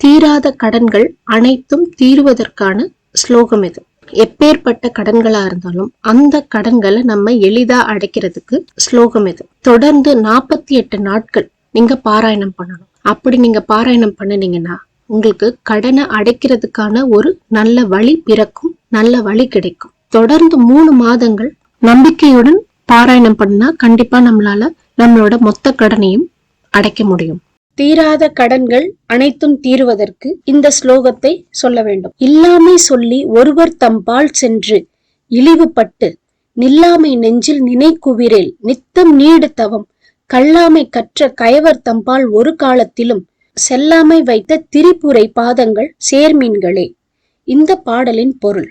தீராத கடன்கள் அனைத்தும் தீருவதற்கான ஸ்லோகம் இது. எப்பேற்பட்ட கடன்களா இருந்தாலும் அந்த கடன்களை நம்ம எளிதா அடைக்கிறதுக்கு ஸ்லோகம் இது. தொடர்ந்து நாற்பத்தி எட்டு நாட்கள் நீங்க பாராயணம் பண்ணணும். அப்படி நீங்க பாராயணம் பண்ணுனீங்கன்னா உங்களுக்கு கடனை அடைக்கிறதுக்கான ஒரு நல்ல வழி பிறக்கும் நல்ல வழி கிடைக்கும். தொடர்ந்து மூணு மாதங்கள் நம்பிக்கையுடன் பாராயணம் பண்ணா கண்டிப்பா நம்மளால நம்மளோட மொத்த கடனையும் அடைக்க முடியும். தீராத கடன்கள் அனைத்தும் தீருவதற்கு இந்த ஸ்லோகத்தை சொல்ல வேண்டும். இல்லாமை சொல்லி ஒருவர் தம்பால் சென்று இழிவுபட்டு நில்லாமை நெஞ்சில் நினைக்குவிரேல் நித்தம் நீடு தவம் கல்லாமை கற்ற கயவர் தம்பால் ஒரு காலத்திலும் செல்லாமை வைத்த திரிபுரை பாதங்கள் சேர்மீன்களே. இந்த பாடலின் பொருள்.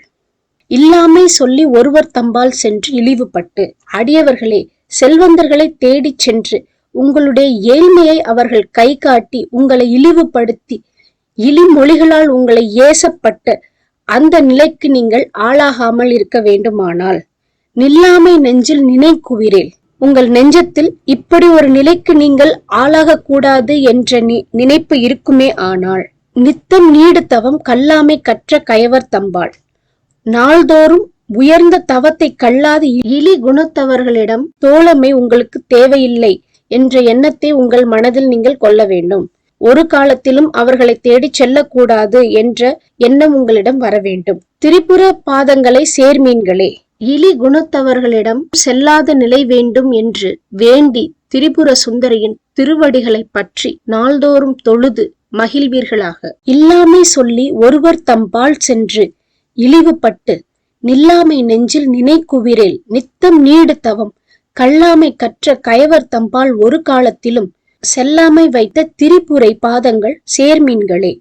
இல்லாமை சொல்லி ஒருவர் தம்பால் சென்று இழிவுபட்டு அடியவர்களே செல்வந்தர்களை தேடிச் சென்று உங்களுடைய ஏழ்மையை அவர்கள் கை காட்டி உங்களை இழிவுபடுத்தி இழிமொழிகளால் உங்களை ஏசப்பட்டு அந்த நிலைக்கு நீங்கள் ஆளாகாமல் இருக்க வேண்டுமானால் நில்லாமை நெஞ்சில் நினைக்குவிரேல். உங்கள் நெஞ்சத்தில் இப்படி ஒரு நிலைக்கு நீங்கள் ஆளாகக்கூடாது என்ற நி- நினைப்பு இருக்குமே ஆனால் நித்தம் நீடு தவம் கல்லாமை கற்ற கயவர் தம்பாள். நாள்தோறும் உயர்ந்த தவத்தை கல்லாது இழி குணத்தவர்களிடம் தோழமை உங்களுக்கு தேவையில்லை. என்ற எண்ணத்தை உங்கள் மனதில் நீங்கள் கொள்ள வேண்டும். ஒரு காலத்திலும் அவர்களை தேடிச் செல்லக்கூடாது என்ற எண்ணம் உங்களிடம் வர வேண்டும். திரிபுர பாதங்களை சேர்மீன்களே இலி குணத்தவர்களிடம் செல்லாத நிலை வேண்டும் என்று வேண்டி திரிபுர சுந்தரியின் திருவடிகளை பற்றி நாள்தோறும் தொழுது மகிழ்வீர்களாக. இல்லாமை சொல்லி ஒருவர் தம்பால் சென்று இழிவுபட்டு நில்லாமை நெஞ்சில் நினைக்குவிரேல் நித்தம் நீடு தவம் கல்லாமை கற்ற கயவர் தம்பால் ஒரு காலத்திலும் செல்லாமை வைத்த திரிபுரை பாதங்கள் சேர்மீன்களே.